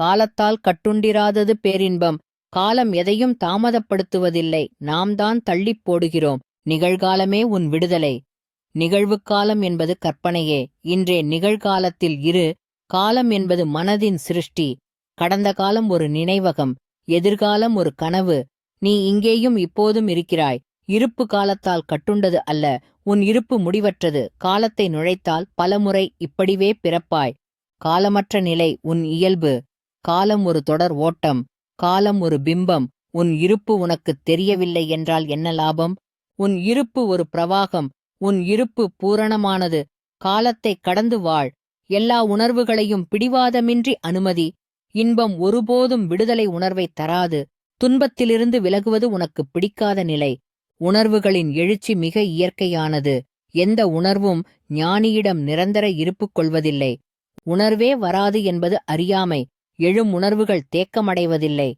காலத்தால் கட்டுண்டிராதது பேரின்பம். காலம் எதையும் தாமதப்படுத்துவதில்லை. நாம் தான் தள்ளிப் போடுகிறோம். நிகழ்காலமே உன் விடுதலை. நிகழ்வுக்காலம் என்பது கற்பனையே. இன்றே நிகழ்காலத்தில் இரு. காலம் என்பது மனதின் சிருஷ்டி. கடந்த காலம் ஒரு நினைவகம். எதிர்காலம் ஒரு கனவு. நீ இங்கேயும் இப்போதும் இருக்கிறாய். இருப்பு காலத்தால் கட்டுண்டது அல்ல. உன் இருப்பு முடிவற்றது. காலத்தை நுழைத்தால் பலமுறை இப்படிவே பிறப்பாய். காலமற்ற நிலை உன் இயல்பு. காலம் ஒரு தொடர் ஓட்டம் காலம் ஒரு பிம்பம் உன் இருப்பு உனக்குத் தெரியவில்லை என்றால் என்ன லாபம்? உன் இருப்பு ஒரு பிரவாகம் உன் இருப்பு பூரணமானது. காலத்தை கடந்து வாழ். எல்லா உணர்வுகளையும் பிடிவாதமின்றி அனுமதி. இன்பம் ஒருபோதும் விடுதலை உணர்வை தராது. துன்பத்திலிருந்து விலகுவது உனக்கு பிடிக்காத நிலை. உணர்வுகளின் எழுச்சி மிக இயற்கையானது. எந்த உணர்வும் ஞானியிடம் நிரந்தர இருப்பு கொள்வதில்லை. உணர்வே வராது என்பது அறியாமை. எழும் உணர்வுகள் தேக்கமடைவதில்லை.